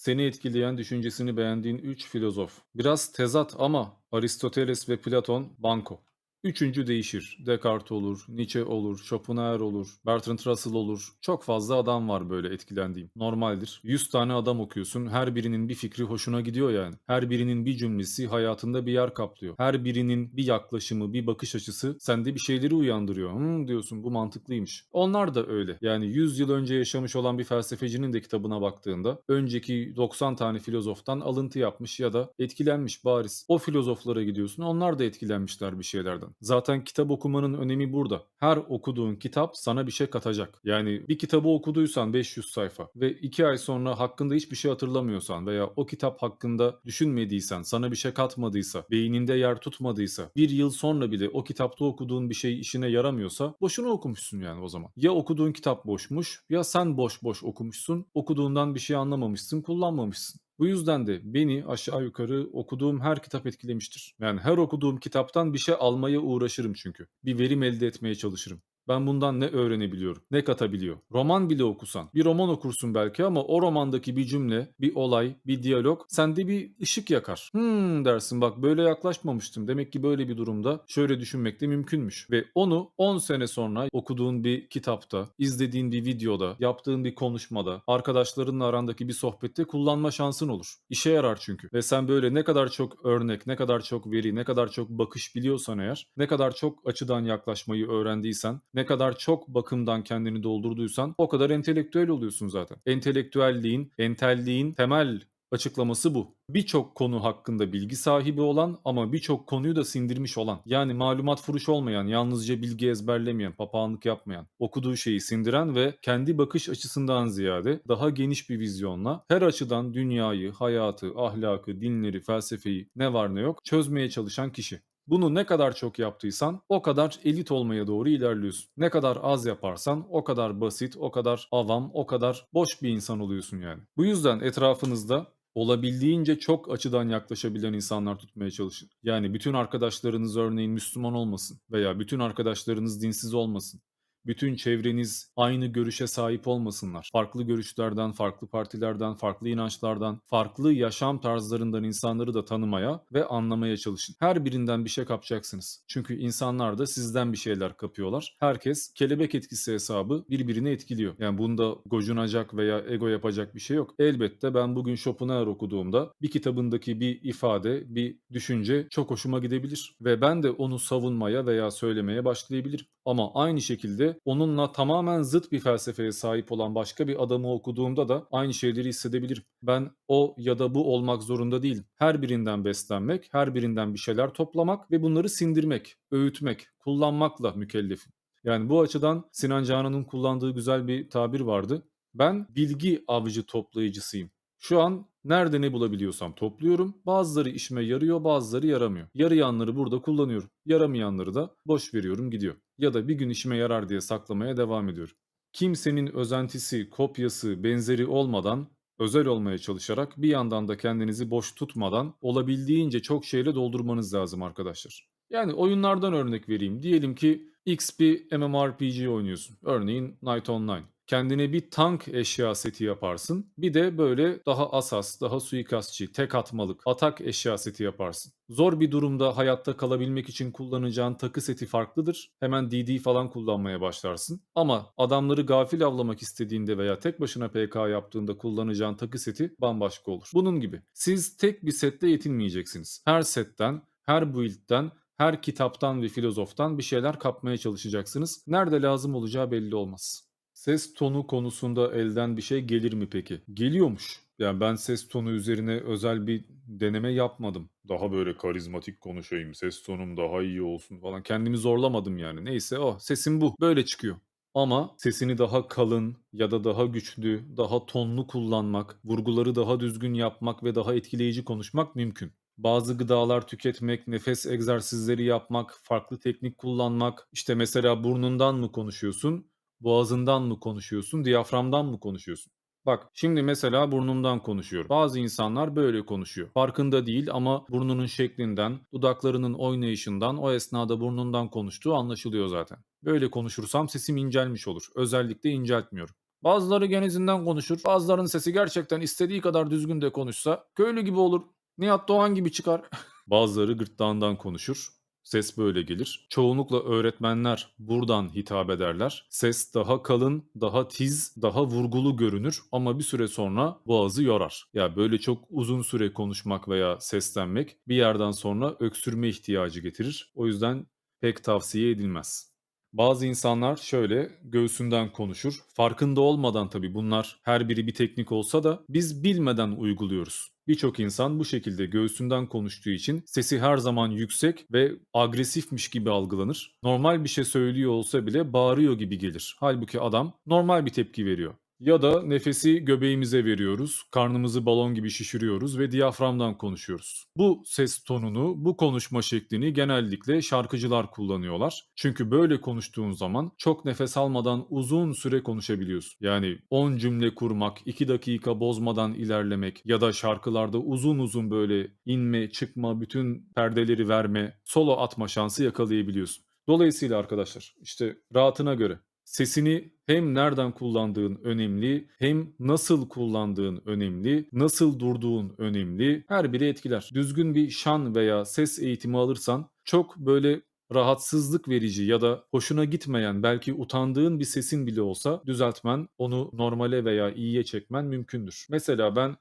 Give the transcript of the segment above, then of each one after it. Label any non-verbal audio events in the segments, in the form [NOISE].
Seni etkileyen, düşüncesini beğendiğin 3 filozof. Biraz tezat ama Aristoteles ve Platon banko. Üçüncü değişir. Descartes olur, Nietzsche olur, Schopenhauer olur, Bertrand Russell olur. Çok fazla adam var böyle etkilendiğim. Normaldir. 100 tane adam okuyorsun. Her birinin bir fikri hoşuna gidiyor yani. Her birinin bir cümlesi hayatında bir yer kaplıyor. Her birinin bir yaklaşımı, bir bakış açısı sende bir şeyleri uyandırıyor. Hmm diyorsun bu mantıklıymış. Onlar da öyle. Yani 100 yıl önce yaşamış olan bir felsefecinin de kitabına baktığında önceki 90 tane filozoftan alıntı yapmış ya da etkilenmiş bariz. O filozoflara gidiyorsun. Onlar da etkilenmişler bir şeylerden. Zaten kitap okumanın önemi burada. Her okuduğun kitap sana bir şey katacak. Yani bir kitabı okuduysan 500 sayfa ve 2 ay sonra hakkında hiçbir şey hatırlamıyorsan veya o kitap hakkında düşünmediysen, sana bir şey katmadıysa, beyninde yer tutmadıysa, bir yıl sonra bile o kitapta okuduğun bir şey işine yaramıyorsa boşuna okumuşsun yani o zaman. Ya okuduğun kitap boşmuş ya sen boş boş okumuşsun, okuduğundan bir şey anlamamışsın, kullanmamışsın. Bu yüzden de beni aşağı yukarı okuduğum her kitap etkilemiştir. Yani her okuduğum kitaptan bir şey almaya uğraşırım çünkü. Bir verim elde etmeye çalışırım. Ben bundan ne öğrenebiliyorum, ne katabiliyor. Roman bile okusan, bir roman okursun belki ama o romandaki bir cümle, bir olay, bir diyalog sende bir ışık yakar. Hmm dersin bak böyle yaklaşmamıştım. Demek ki böyle bir durumda şöyle düşünmek de mümkünmüş. Ve onu 10 sene sonra okuduğun bir kitapta, izlediğin bir videoda, yaptığın bir konuşmada, arkadaşlarınla arandaki bir sohbette kullanma şansın olur. İşe yarar çünkü. Ve sen böyle ne kadar çok örnek, ne kadar çok veri, ne kadar çok bakış biliyorsan eğer, ne kadar çok açıdan yaklaşmayı öğrendiysen, ne kadar çok bakımdan kendini doldurduysan o kadar entelektüel oluyorsun zaten. Entelektüelliğin, entelliğin temel açıklaması bu. Birçok konu hakkında bilgi sahibi olan ama birçok konuyu da sindirmiş olan. Yani malumat furuş olmayan, yalnızca bilgi ezberlemeyen, papağanlık yapmayan, okuduğu şeyi sindiren ve kendi bakış açısından ziyade daha geniş bir vizyonla her açıdan dünyayı, hayatı, ahlakı, dinleri, felsefeyi ne var ne yok çözmeye çalışan kişi. Bunu ne kadar çok yaptıysan o kadar elit olmaya doğru ilerliyorsun. Ne kadar az yaparsan o kadar basit, o kadar avam, o kadar boş bir insan oluyorsun yani. Bu yüzden etrafınızda olabildiğince çok açıdan yaklaşabilen insanlar tutmaya çalışın. Yani bütün arkadaşlarınız örneğin Müslüman olmasın veya bütün arkadaşlarınız dinsiz olmasın. Bütün çevreniz aynı görüşe sahip olmasınlar. Farklı görüşlerden, farklı partilerden, farklı inançlardan, farklı yaşam tarzlarından insanları da tanımaya ve anlamaya çalışın. Her birinden bir şey kapacaksınız. Çünkü insanlar da sizden bir şeyler kapıyorlar. Herkes kelebek etkisi hesabı birbirini etkiliyor. Yani bunda gocunacak veya ego yapacak bir şey yok. Elbette ben bugün Schopenhauer okuduğumda bir kitabındaki bir ifade, bir düşünce çok hoşuma gidebilir. Ve ben de onu savunmaya veya söylemeye başlayabilirim. Ama aynı şekilde onunla tamamen zıt bir felsefeye sahip olan başka bir adamı okuduğumda da aynı şeyleri hissedebilirim. Ben o ya da bu olmak zorunda değilim. Her birinden beslenmek, her birinden bir şeyler toplamak ve bunları sindirmek, öğütmek, kullanmakla mükellefim. Yani bu açıdan Sinan Canan'ın kullandığı güzel bir tabir vardı. Ben bilgi avcı toplayıcısıyım. Şu an nerede ne bulabiliyorsam topluyorum. Bazıları işime yarıyor, bazıları yaramıyor. Yarayanları burada kullanıyorum. Yaramayanları da boş veriyorum gidiyor. Ya da bir gün işime yarar diye saklamaya devam ediyorum. Kimsenin özentisi, kopyası, benzeri olmadan özel olmaya çalışarak bir yandan da kendinizi boş tutmadan olabildiğince çok şeyle doldurmanız lazım arkadaşlar. Yani oyunlardan örnek vereyim. Diyelim ki X bir MMORPG oynuyorsun. Örneğin Night Online. Kendine bir tank eşya seti yaparsın. Bir de böyle daha asas, daha suikastçı, tek atmalık, atak eşya seti yaparsın. Zor bir durumda hayatta kalabilmek için kullanacağın takı seti farklıdır. Hemen DD falan kullanmaya başlarsın. Ama adamları gafil avlamak istediğinde veya tek başına PK yaptığında kullanacağın takı seti bambaşka olur. Bunun gibi. Siz tek bir sette yetinmeyeceksiniz. Her setten, her build'den her kitaptan ve filozoftan bir şeyler kapmaya çalışacaksınız. Nerede lazım olacağı belli olmaz. Ses tonu konusunda elden bir şey gelir mi peki? Geliyormuş. Yani ben ses tonu üzerine özel bir deneme yapmadım. Daha böyle karizmatik konuşayım, ses tonum daha iyi olsun falan. Kendimi zorlamadım yani. Neyse o sesim bu. Böyle çıkıyor. Ama sesini daha kalın ya da daha güçlü, daha tonlu kullanmak, vurguları daha düzgün yapmak ve daha etkileyici konuşmak mümkün. Bazı gıdalar tüketmek, nefes egzersizleri yapmak, farklı teknik kullanmak. İşte mesela burnundan mı konuşuyorsun, boğazından mı konuşuyorsun, diyaframdan mı konuşuyorsun? Bak şimdi mesela burnumdan konuşuyorum. Bazı insanlar böyle konuşuyor. Farkında değil ama burnunun şeklinden, dudaklarının oynayışından o esnada burnundan konuştuğu anlaşılıyor zaten. Böyle konuşursam sesim incelmiş olur. Özellikle inceltmiyorum. Bazıları genizinden konuşur. Bazılarının sesi gerçekten istediği kadar düzgün de konuşsa köylü gibi olur. Nihat Doğan gibi çıkar. [LAUGHS] Bazıları gırtlağından konuşur. Ses böyle gelir. Çoğunlukla öğretmenler buradan hitap ederler. Ses daha kalın, daha tiz, daha vurgulu görünür ama bir süre sonra boğazı yorar. Ya böyle çok uzun süre konuşmak veya seslenmek bir yerden sonra öksürme ihtiyacı getirir. O yüzden pek tavsiye edilmez. Bazı insanlar şöyle göğsünden konuşur. Farkında olmadan tabii bunlar her biri bir teknik olsa da biz bilmeden uyguluyoruz. Birçok insan bu şekilde göğsünden konuştuğu için sesi her zaman yüksek ve agresifmiş gibi algılanır. Normal bir şey söylüyor olsa bile bağırıyor gibi gelir. Halbuki adam normal bir tepki veriyor. Ya da nefesi göbeğimize veriyoruz, karnımızı balon gibi şişiriyoruz ve diyaframdan konuşuyoruz. Bu ses tonunu, bu konuşma şeklini genellikle şarkıcılar kullanıyorlar. Çünkü böyle konuştuğun zaman çok nefes almadan uzun süre konuşabiliyorsun. Yani 10 cümle kurmak, 2 dakika bozmadan ilerlemek ya da şarkılarda uzun uzun böyle inme, çıkma, bütün perdeleri verme, solo atma şansı yakalayabiliyorsun. Dolayısıyla arkadaşlar işte rahatına göre Sesini hem nereden kullandığın önemli, hem nasıl kullandığın önemli, nasıl durduğun önemli. Her biri etkiler. Düzgün bir şan veya ses eğitimi alırsan çok böyle rahatsızlık verici ya da hoşuna gitmeyen, belki utandığın bir sesin bile olsa düzeltmen, onu normale veya iyiye çekmen mümkündür. Mesela ben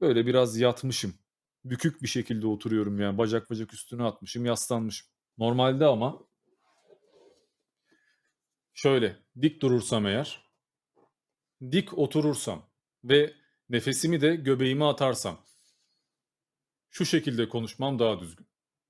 böyle biraz yatmışım. Bükük bir şekilde oturuyorum yani bacak bacak üstüne atmışım, yaslanmışım. Normalde ama Şöyle, dik durursam eğer, dik oturursam ve nefesimi de göbeğime atarsam, şu şekilde konuşmam daha düzgün.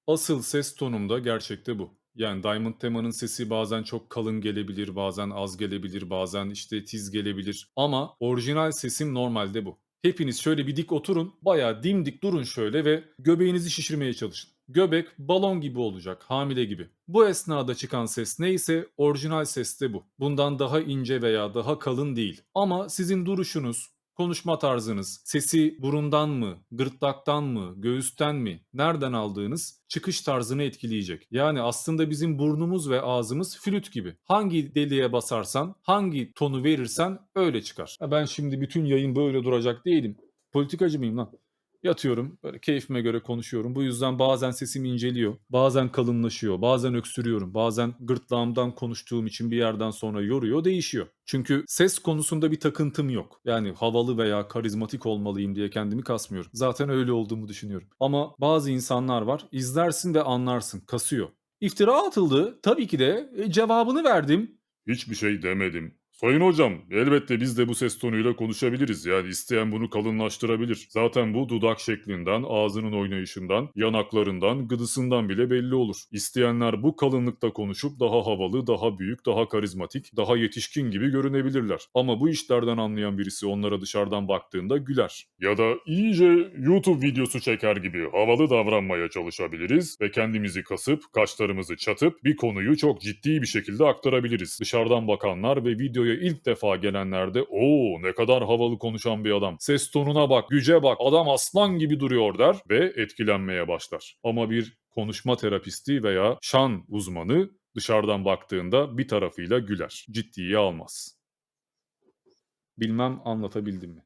Asıl ses tonum da gerçekte bu. Yani Diamond Tema'nın sesi bazen çok kalın gelebilir, bazen az gelebilir, bazen işte tiz gelebilir. Ama orijinal sesim normalde bu. Hepiniz şöyle bir dik oturun, bayağı dimdik durun şöyle ve göbeğinizi şişirmeye çalışın. Göbek balon gibi olacak, hamile gibi. Bu esnada çıkan ses neyse orijinal ses de bu. Bundan daha ince veya daha kalın değil. Ama sizin duruşunuz, konuşma tarzınız, sesi burundan mı, gırtlaktan mı, göğüsten mi, nereden aldığınız çıkış tarzını etkileyecek. Yani aslında bizim burnumuz ve ağzımız flüt gibi. Hangi deliğe basarsan, hangi tonu verirsen öyle çıkar. ben şimdi bütün yayın böyle duracak değilim. Politikacı mıyım lan? Yatıyorum, böyle keyfime göre konuşuyorum. Bu yüzden bazen sesim inceliyor, bazen kalınlaşıyor, bazen öksürüyorum, bazen gırtlağımdan konuştuğum için bir yerden sonra yoruyor, değişiyor. Çünkü ses konusunda bir takıntım yok. Yani havalı veya karizmatik olmalıyım diye kendimi kasmıyorum. Zaten öyle olduğumu düşünüyorum. Ama bazı insanlar var, izlersin ve anlarsın, kasıyor. İftira atıldı, tabii ki de e, cevabını verdim. Hiçbir şey demedim. Sayın hocam, elbette biz de bu ses tonuyla konuşabiliriz. Yani isteyen bunu kalınlaştırabilir. Zaten bu dudak şeklinden, ağzının oynayışından, yanaklarından, gıdısından bile belli olur. İsteyenler bu kalınlıkta konuşup daha havalı, daha büyük, daha karizmatik, daha yetişkin gibi görünebilirler. Ama bu işlerden anlayan birisi onlara dışarıdan baktığında güler. Ya da iyice YouTube videosu çeker gibi havalı davranmaya çalışabiliriz ve kendimizi kasıp, kaşlarımızı çatıp bir konuyu çok ciddi bir şekilde aktarabiliriz. Dışarıdan bakanlar ve video videoya ilk defa gelenlerde o ne kadar havalı konuşan bir adam. Ses tonuna bak, güce bak, adam aslan gibi duruyor der ve etkilenmeye başlar. Ama bir konuşma terapisti veya şan uzmanı dışarıdan baktığında bir tarafıyla güler. Ciddiye almaz. Bilmem anlatabildim mi?